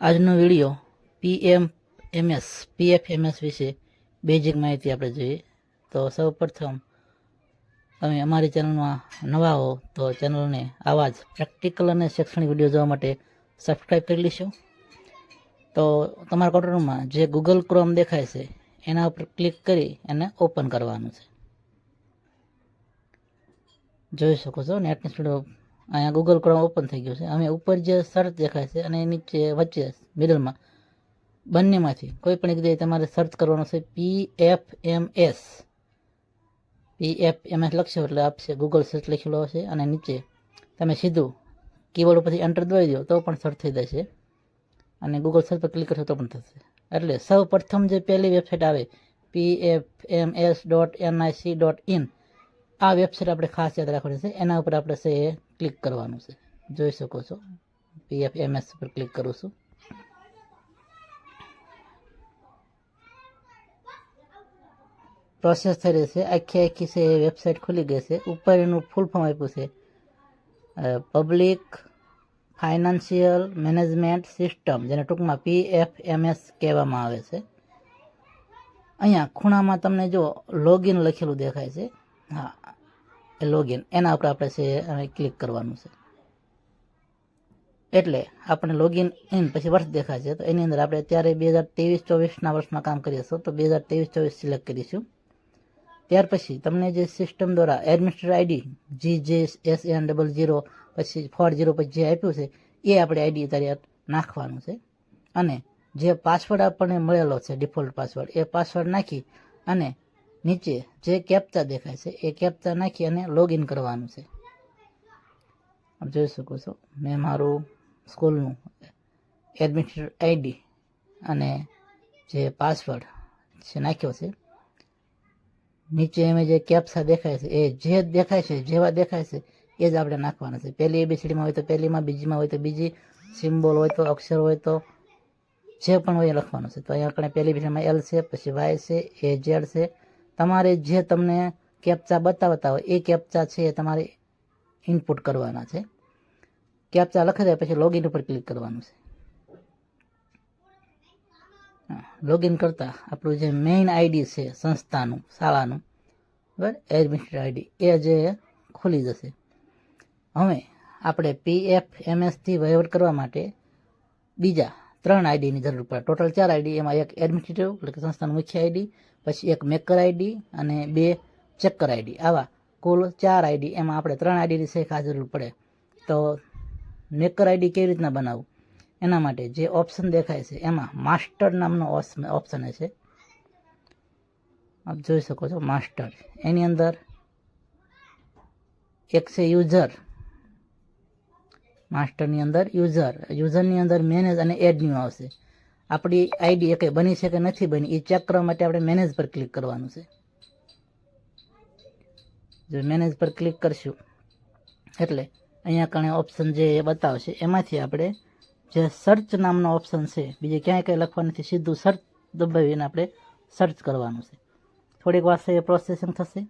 આજનો video PM MS PF MS વિશે basic માહિતી આપણે જોઈએ. તો સૌ પ્રથમ, તમે અમારી ચેનલમાં નવા હો, તો ચેનલને આવા જ પ્રેક્ટિકલ અને શૈક્ષણિક વીડિયો જોવા માટે સબસ્ક્રાઈબ કરી લેશો. તો તમારા કોમ્પ્યુટરમાં જે ગૂગલ ક્રોમ દેખાય છે, એના ઉપર ક્લિક કરી એને ઓપન કરવાનું છે. જોઈ શકો છો, નેટની સ્પીડ અહીંયા ગૂગલ ક્રોમ ઓપન થઈ ગયું છે. અમે ઉપર જે સર્ચ દેખાય છે અને નીચે વચ્ચે મિડલમાં બંનેમાંથી કોઈ પણ એક જગ્યાએ તમારે સર્ચ કરવાનું છે P F M S P F M S લખશો એટલે આપશે. ગૂગલ સર્ચ લખેલો હશે અને નીચે તમે સીધું કીબોર્ડ ઉપરથી એન્ટર દબાવી દો તો પણ સર્ચ થઈ જશે. અને ગૂગલ સર્ચ પર ક્લિક કરશો તો પણ થશે. એટલે સૌ પ્રથમ જે પહેલી વેબસાઇટ આવે P F M S dot NIC dot in આ વેબસાઇટ આપણે ખાસ યાદ રાખવાની છે. એના ઉપર આપણે છે ક્લિક કરવાનું છે. જોઈ શકો છો. પીએફ એમએસ પર ક્લિક કરું છું. પ્રોસેસ થઈ રહી છે. આખી આખી છે વેબસાઇટ ખુલી ગઈ છે. ઉપર એનું ફૂલ ફોર્મ આપ્યું છે. પબ્લિક ફાઇનાન્શિયલ મેનેજમેન્ટ સિસ્ટમ જેને ટૂંકમાં પી એફ એમએસ કહેવામાં આવે છે. અહીંયા ખૂણામાં તમને જો લોગિન લખેલું દેખાય છે. હા. લોગિન એના ઉપર આપણે છે ક્લિક કરવાનું છે. એટલે આપણે લોગિન ઇન પછી વર્ષ દેખાય છે, તો એની અંદર આપણે અત્યારે બે હજાર ત્રેવીસ, ચોવીસના વર્ષમાં કામ કરીશું તો બે હજાર ત્રેવીસ, ચોવીસ સિલેક્ટ કરીશું. ત્યાર પછી તમને જે સિસ્ટમ દ્વારા administrator ID G J S N double zero પછી ફોર જીરો પછી જે આપ્યું છે, એ આપણે આઈડી અત્યારે નાખવાનું છે. અને જે પાસવર્ડ આપણને મળેલો છે ડિફોલ્ટ પાસવર્ડ એ પાસવર્ડ નાખી અને નીચે જે કેપ્ચા દેખાય છે, એ કેપ્ચા નાખી અને લોગિન કરવાનું છે. આપ જોઈ શકો છો, મેં મારું સ્કૂલનું એડમિનિસ્ટ્રેટર આઈડી અને જે પાસવર્ડ છે નાખ્યો છે, નીચે એમ જે કેપ્સા દેખાય છે, એ જે દેખાય છે, જેવા દેખાય છે, એ જ આપણે નાખવાના છે. પહેલી એબીસીડીમાં હોય તો પહેલીમાં, બીજીમાં હોય તો બીજી સિમ્બોલ હોય તો અક્ષર હોય તો જે પણ હોય એ લખવાનું છે. તો અહીંયા આપણે પહેલી બીજીમાં એલ છે, પછી વાય છે એ જેડ છે તમારે જે તમને કેપ્ચા બતાવતા હોય, એ કેપ્ચા છે એ તમારે ઇનપુટ કરવાના છે. કેપ્ચા લખી દે, પછી લોગિન ઉપર ક્લિક કરવાનું છે. લોગિન કરતાં આપણું જે મેઇન આઈડી છે, સંસ્થાનું, શાળાનું, બરાબર? એડમિનિસ્ટ્રેટર આઈડી એ જે ખુલી જશે. હવે આપણે પીએફ એમએસથી વહીવટ કરવા માટે બીજા ત્રણ આઈડીની જરૂર પડે. ટોટલ ચાર આઈડી એમાં એક એડમિનિસ્ટ્રેટિવ એટલે કે સંસ્થાનું મુખ્ય આઈડી પછી એક મેકર આઈડી અને બે ચેકર આઈડી. આવા કુલ ચાર આઈડી, એમાં આપણે ત્રણ આઈડીની ખાસ જરૂર પડે. તો મેકર આઈડી કેવી રીતના બનાવવું? એના માટે જે ઓપ્શન દેખાય છે, એમાં માસ્ટર નામનો ઓપ્શન છે આપ જોઈ શકો છો, માસ્ટર. એની અંદર એક છે યુઝર. માસ્ટરની અંદર યુઝર. યુઝરની અંદર મેનેજ અને એડ ન્યૂ આવશે. આપણી આઈડી એક બની છે કે નથી બની એ ચેક કરવા માટે આપણે મેનેજ પર ક્લિક કરવાનું છે. જો મેનેજ પર ક્લિક કરશું, એટલે અહીંયા કણે ઓપ્શન જે એ બતાવશે, એમાંથી આપણે જે સર્ચ નામનો ઓપ્શન છે, બીજે ક્યાંય કંઈ લખવાનું નથી, સીધું સર્ચ દબાવીને આપણે સર્ચ કરવાનું છે. થોડીક વાર છે એ પ્રોસેસિંગ થશે.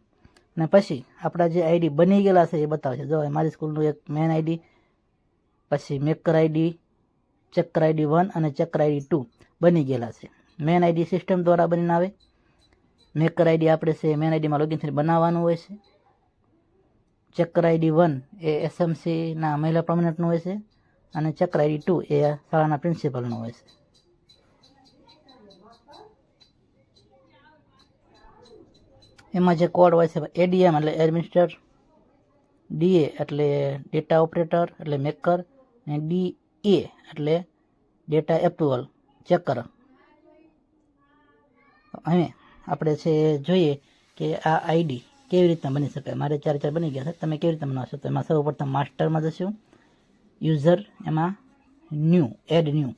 અને પછી આપણા જે આઈડી બની ગયેલા છે એ બતાવશે. જો મારી સ્કૂલનું એક મેન આઈડી પછી maker ID checker ID one અને ચક્ર આઈડી ટુ બની ગયેલા છે. મેન આઈડી સિસ્ટમ દ્વારા બનીને આવે. મેકર આઈડી આપણે છે, મેન આઈડીમાં લોગિન થઈને બનાવવાનું હોય છે. ચક્ર આઈડી વન એ એસએમસીના મહિલા પ્રમિનન્ટનું હોય છે અને ચક્ર આઈડી ટુ એ શાળાના પ્રિન્સિપલનું હોય છે. એમાં જે કોડ હોય છે એડીએમ એટલે એડમિનિસ્ટર ડીએ એટલે ડેટા ઓપરેટર એટલે મેકર અને ડી એ એટલે ડેટા એપ્રુવલ ચેક કરો. હવે આપણે છે જોઈએ કે આ આઈડી કેવી રીતના બની શકાય મારે ચાર ચાર બની ગયા છે. તમે કેવી રીતના બનાવશો? તો એમાં સૌ પ્રથમ માસ્ટરમાં જશું. યુઝર એમાં new add new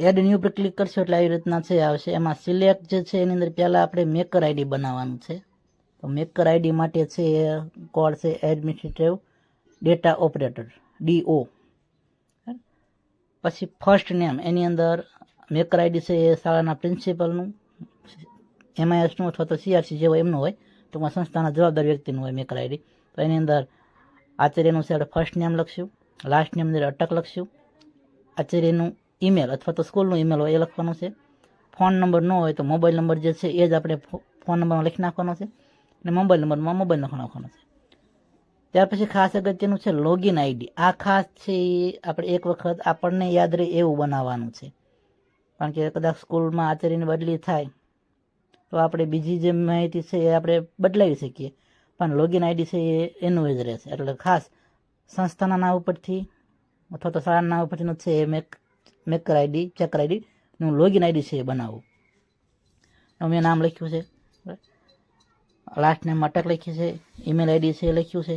add new પર ક્લિક કરશો એટલે આવી રીતના છે, આવશે. એમાં સિલેક્ટ જે છે એની અંદર પહેલાં આપણે મેકર આઈડી બનાવવાનું છે. તો મેકર આઈડી માટે છે કોડ છે એડમિનિસ્ટ્રેટિવ ડેટા ઓપરેટર ડીઓ પછી ફર્સ્ટ નેમ એની અંદર મેકર આઈડી છે એ શાળાના પ્રિન્સિપલનું એમઆઈએસનું અથવા તો સીઆરસી જેવો એમનું હોય ટૂંકમાં સંસ્થાના જવાબદાર વ્યક્તિનું હોય મેકર આઈડી તો એની અંદર આચાર્યનું છે આપણે ફર્સ્ટ નેમ લખશું લાસ્ટ અંદર અટક લખશું આચાર્યનું ઈમેલ અથવા તો સ્કૂલનું ઈમેલ હોય એ લખવાનું છે. ફોન નંબર ન હોય તો મોબાઈલ નંબર જે છે એ જ આપણે ફોન નંબરમાં લખી નાખવાનો છે. અને મોબાઈલ નંબરમાં મોબાઈલ લખી નાખવાનો છે. ત્યાર પછી ખાસ અગત્યનું છે લોગિન આઈડી આ ખાસ છે એ આપણે એક વખત આપણને યાદ રહે એવું બનાવવાનું છે. કારણ કે કદાચ સ્કૂલમાં આચાર્યની બદલી થાય, તો આપણે બીજી જે માહિતી છે એ આપણે બદલાવી શકીએ. પણ લોગિન આઈડી છે એ એનું જ રહેશે. એટલે ખાસ સંસ્થાના નામ ઉપરથી અથવા તો શાળાના નામ ઉપરથીનું છે એ મેક મેકર આઈડી ચેકર આઈડીનું લોગિન આઈડી છે એ બનાવવું. મેં નામ લખ્યું છે. લાસ્ટ નેમ અટક લખી છે. ઈમેલ આઈડી છે એ લખ્યું છે.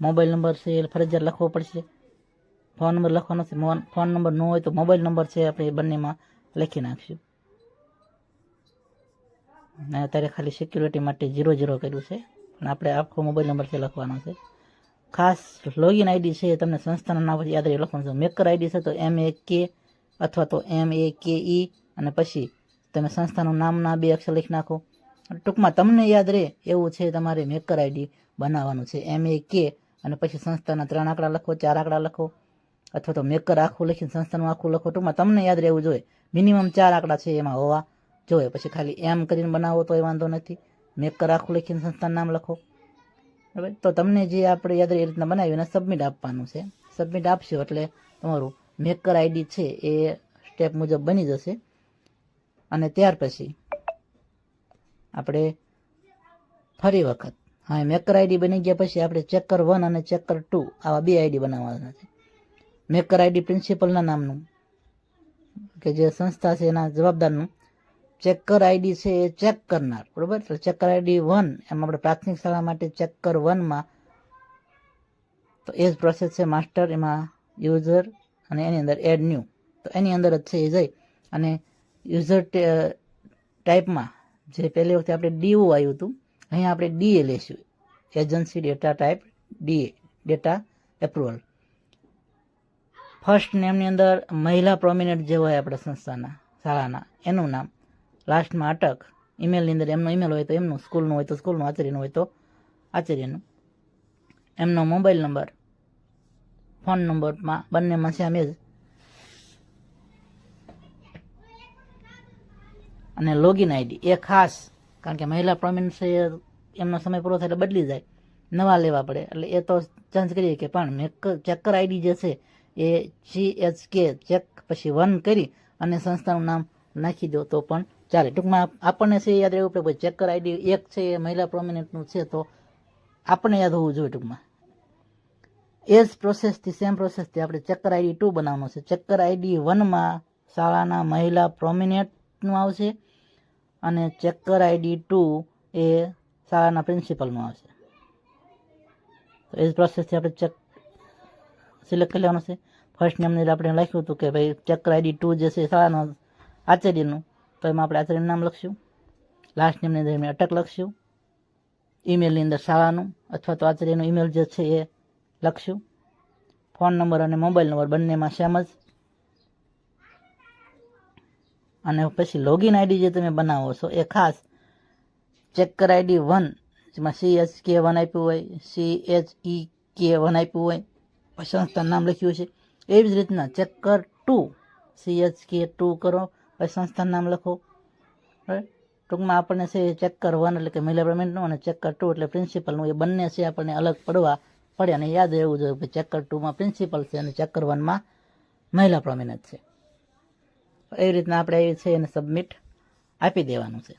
મોબાઈલ નંબર છે એ ફરજિયાત લખવો પડશે. ફોન નંબર લખવાનો છે ફોન નંબર ન હોય તો મોબાઈલ નંબર છે આપણે બંનેમાં લખી નાખશું. અને અત્યારે ખાલી સિક્યુરિટી માટે ઝીરો ઝીરો કર્યું છે. પણ આપણે આખો મોબાઈલ નંબર છે લખવાનો છે. ખાસ લોગિન આઈડી છે, તમને સંસ્થાના નામ યાદ રહી, લખવાનું છે. મેકર આઈડી છે તો એમ એ કે અથવા તો એમ એ કે ઈ અને પછી તમે સંસ્થાનું નામના બે અક્ષર લખી નાખો. ટૂંકમાં તમને યાદ રહે એવું છે તમારે મેકર આઈડી બનાવવાનું છે. એમ એ કે અને પછી સંસ્થાના ત્રણ આંકડા લખો, ચાર આંકડા લખો, અથવા તો મેકર આખું લખીને સંસ્થાનું આખું લખો. ટૂંકમાં તમને યાદ રહેવું જોઈએ. મિનિમમ ચાર આંકડા છે એમાં હોવા જોઈએ. પછી ખાલી એમ કરીને બનાવો તો એ વાંધો નથી. મેકર આખું લખીને સંસ્થાનું નામ લખો. બરાબર? તો તમને જે આપણે યાદ રહે એ રીતના બનાવીને સબમિટ આપવાનું છે. સબમિટ આપશો એટલે તમારું મેકર આઈડી છે એ સ્ટેપ મુજબ બની જશે. અને ત્યાર પછી આપણે ફરી વખત. હા મેકર આઈડી બની ગયા પછી આપણે ચેકર વન અને ચેકર ટુ આવા બે આઈડી બનાવવાના છે. મેકર આઈડી પ્રિન્સિપલના નામનું, કે જે સંસ્થા છે એના જવાબદારનું. ચેકર આઈડી છે એ ચેક કરનાર, બરોબર? એટલે ચેકર આઈડી વન એમ આપણે પ્રાથમિક શાળા માટે ચેકર વનમાં તો એ જ પ્રોસેસ છે માસ્ટર એમાં યુઝર અને એની અંદર એડ ન્યૂ તો એની અંદર જ છે એ જઈ અને યુઝર ટાઈપમાં જે પહેલી વખતે આપણે ડીઓ આવ્યું હતું, અહીંયા આપણે ડીએ લેશું. Agency data type DA data approval first નેમની અંદર મહિલા પ્રોમિનેટ જે હોય આપણા સંસ્થાના, શાળાના, એનું નામ. લાસ્ટમાં અટક ઈમેલની અંદર એમનો ઈમેલ હોય તો એમનું સ્કૂલનું હોય તો સ્કૂલનું આચાર્યનું હોય તો આચાર્યનું. એમનો મોબાઈલ નંબર ફોન નંબરમાં બંનેમાં સેમ એ જ અને લોગિન આઈડી એ ખાસ, કારણ કે મહિલા પ્રોમિનન્સ એમનો સમય પૂરો થાય એટલે બદલી જાય. નવા લેવા પડે. એટલે એ તો ચેન્જ કરીએ કે પણ મેક ચેકર આઈડી જે છે, એ જી એચ કે ચેક પછી વન કરી અને સંસ્થાનું નામ નાખી દો તો પણ ચાલે. ટૂંકમાં આપણને છે યાદ રહેવું પડે ચેકર આઈડી એક છે, એ મહિલા પ્રોમિનન્ટનું છે, તો આપણને યાદ હોવું જોઈએ ટૂંકમાં. એ જ પ્રોસેસથી સેમ પ્રોસેસથી આપણે ચેકર આઈડી ટુ બનાવવાનું છે. ચેકર આઈડી વનમાં શાળાના મહિલા પ્રોમિનેન્ટનું આવશે અને ચેકર આઈડી ટુ એ શાળાના પ્રિન્સિપલનું આવશે. તો એ જ પ્રોસેસથી આપણે ચેક સિલેક્ટ કરી લેવાનું છે. ફર્સ્ટ નેમની આપણે લખ્યું હતું કે ભાઈ ચેકર આઈડી ટુ જે છે શાળાનો આચાર્યનું. તો એમાં આપણે આચાર્યનું નામ લખશું લાસ્ટ નેમની અંદર એમને અટક લખશું ઈમેલની અંદર શાળાનું અથવા તો આચાર્યનું ઈમેલ જે છે એ લખશું ફોન નંબર અને મોબાઈલ નંબર બંનેમાં સેમ જ. અને પછી લોગિન આઈડી જે તમે બનાવો છો, એ ખાસ ચેકર આઈડી વન જેમાં સી એચ કે વન આપ્યું હોય સી એચ ઈ કે વન આપ્યું હોય, પછી સંસ્થાનું નામ લખ્યું છે એવી જ રીતના checker two C H K two કરો, પછી સંસ્થાનું નામ લખો. બરાબર ટૂંકમાં આપણને છે ચેકર વન એટલે કે મહિલા પેમેન્ટનું અને ચેકર ટુ એટલે પ્રિન્સિપલનું એ બંને છે આપણને અલગ પડવા પડે. અને યાદ રહેવું જોઈએ કે ચેકર ટુમાં પ્રિન્સિપલ છે અને ચેકર વનમાં મહિલા પ્રોમિનન્ટ છે. એવી રીતના આપણે એ છે એને સબમિટ આપી દેવાનું છે.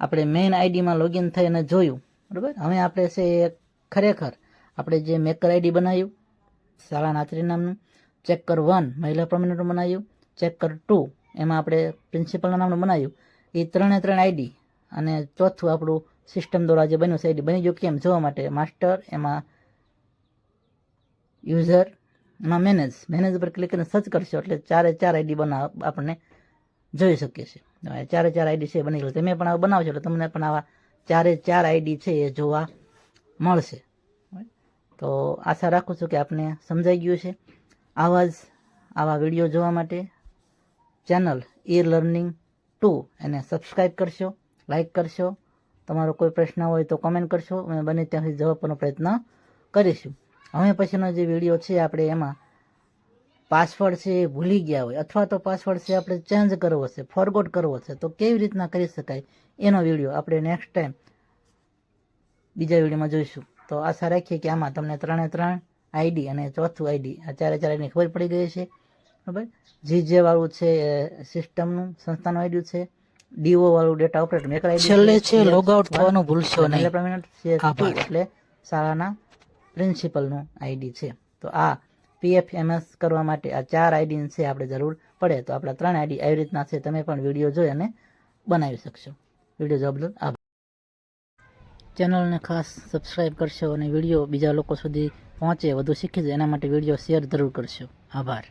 આપણે મેઇન આઈડીમાં લોગિન થઈને જોયું, બરાબર? હવે આપણે છે ખરેખર આપણે જે મેકર આઈડી બનાવ્યું, શાળા આચરી નામનું ચેકર વન મહિલા પ્રોમિનન્ટનું બનાવ્યું ચેકર ટુ એમાં આપણે પ્રિન્સિપલના નામનું બનાવ્યું, એ ત્રણે ત્રણ આઈડી અને ચોથું આપણું સિસ્ટમ દ્વારા જે બન્યું છે આઈડી બની ગયું કેમ? જોવા માટે માસ્ટર એમાં યુઝર એમાં મેનેજ મેનેજ પર ક્લિક કરીને સર્ચ કરશો એટલે ચારે ચાર આઈડી બનાવ, આપણને જોઈ શકીએ છીએ. ચારે ચાર આઈડી છે બની ગયેલી, તમે પણ આવા બનાવશો એટલે તમને પણ આવા ચારે ચાર આઈડી છે એ જોવા મળશે. તો આશા રાખું છું કે આપને સમજાઈ ગયું છે આવા જ આવા વીડિયો જોવા માટે ચેનલ ઈ લર્નિંગ ટુ એને સબસ્ક્રાઈબ કરશો લાઇક કરશો. તમારો કોઈ પ્રશ્ન હોય તો કમેન્ટ કરશો. અમે બને ત્યાં સુધી જવાબ પ્રયત્ન કરીશું. હવે પછીનો જે વીડિયો છે આપણે એમાં પાસવર્ડ છે એ ભૂલી ગયા હોય અથવા તો પાસવર્ડ છે આપણે ચેન્જ કરવો છે ફોરગોટ કરવો છે તો કેવી રીતના કરી શકાય એનો વીડિયો આપણે નેક્સ્ટ ટાઈમ બીજા વિડીયોમાં જોઈશું. તો આશા રાખીએ કે આમાં તમને ત્રણે ત્રણ આઈડી અને ચોથું આઈડી આ ચારે ચાર ખબર પડી ગઈ છે બરાબર? જી જે વાળું છે સિસ્ટમનું સંસ્થાનું આઈડી છે. ડીઓ વાળું ડેટા ઓપરેટર મેકર છેલ્લે છે લોગઆઉટ થવાનું ભૂલશો નહીં. એટલે શાળાના પ્રિન્સિપલનું આઈડી છે. તો આ પીએફ એમએસ કરવા માટે આ ચાર આઈડી છે આપણે જરૂર પડે. તો આપણા ત્રણ આઈડી આવી રીતના છે. તમે પણ વીડિયો જોઈ અને બનાવી શકશો. વીડિયો બદલ આભાર. ચેનલને ખાસ સબસ્ક્રાઇબ કરશો અને વીડિયો બીજા લોકો સુધી પહોંચે, વધુ શીખી જાય એના માટે વીડિયો શેર જરૂર કરશો. આભાર.